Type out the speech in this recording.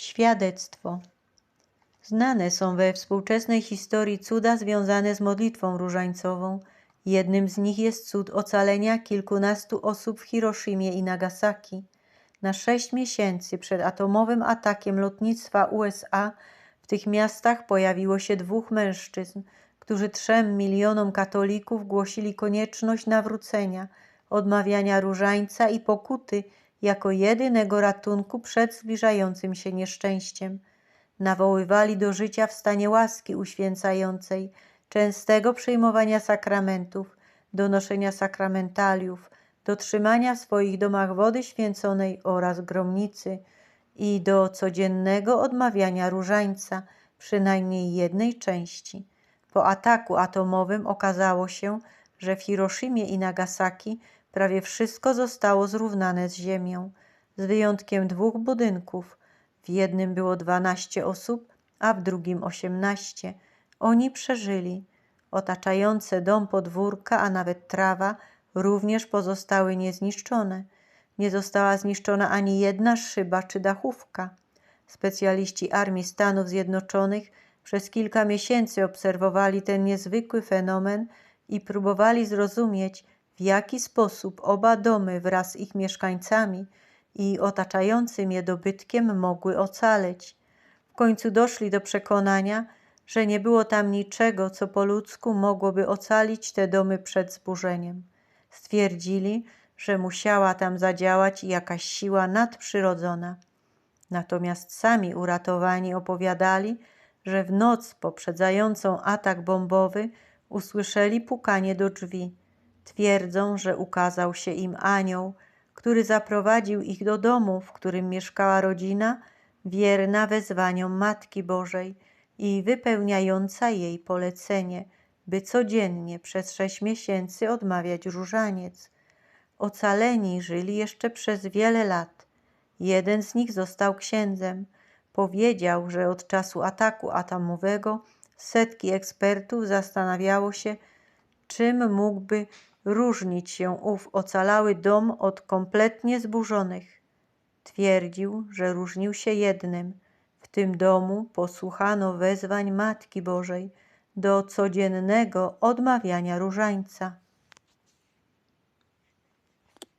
Świadectwo. Znane są we współczesnej historii cuda związane z modlitwą różańcową. Jednym z nich jest cud ocalenia kilkunastu osób w Hiroshimie i Nagasaki. Na sześć miesięcy przed atomowym atakiem lotnictwa USA w tych miastach pojawiło się dwóch mężczyzn, którzy trzem milionom katolików głosili konieczność nawrócenia, odmawiania różańca i pokuty jako jedynego ratunku przed zbliżającym się nieszczęściem. Nawoływali do życia w stanie łaski uświęcającej, częstego przyjmowania sakramentów, donoszenia sakramentaliów, do trzymania w swoich domach wody święconej oraz gromnicy i do codziennego odmawiania różańca, przynajmniej jednej części. Po ataku atomowym okazało się, że w Hiroshimie i Nagasaki prawie wszystko zostało zrównane z ziemią, z wyjątkiem dwóch budynków. W jednym było 12 osób, a w drugim 18. Oni przeżyli. Otaczające dom podwórka, a nawet trawa również pozostały niezniszczone. Nie została zniszczona ani jedna szyba czy dachówka. Specjaliści Armii Stanów Zjednoczonych przez kilka miesięcy obserwowali ten niezwykły fenomen i próbowali zrozumieć, w jaki sposób oba domy wraz z ich mieszkańcami i otaczającym je dobytkiem mogły ocaleć. W końcu doszli do przekonania, że nie było tam niczego, co po ludzku mogłoby ocalić te domy przed zburzeniem. Stwierdzili, że musiała tam zadziałać jakaś siła nadprzyrodzona. Natomiast sami uratowani opowiadali, że w noc poprzedzającą atak bombowy usłyszeli pukanie do drzwi. Twierdzą, że ukazał się im anioł, który zaprowadził ich do domu, w którym mieszkała rodzina, wierna wezwaniom Matki Bożej i wypełniająca jej polecenie, by codziennie przez sześć miesięcy odmawiać różaniec. Ocaleni żyli jeszcze przez wiele lat. Jeden z nich został księdzem. Powiedział, że od czasu ataku atomowego setki ekspertów zastanawiało się, czym mógłby różnić się ów ocalały dom od kompletnie zburzonych. Twierdził, że różnił się jednym. W tym domu posłuchano wezwań Matki Bożej do codziennego odmawiania różańca.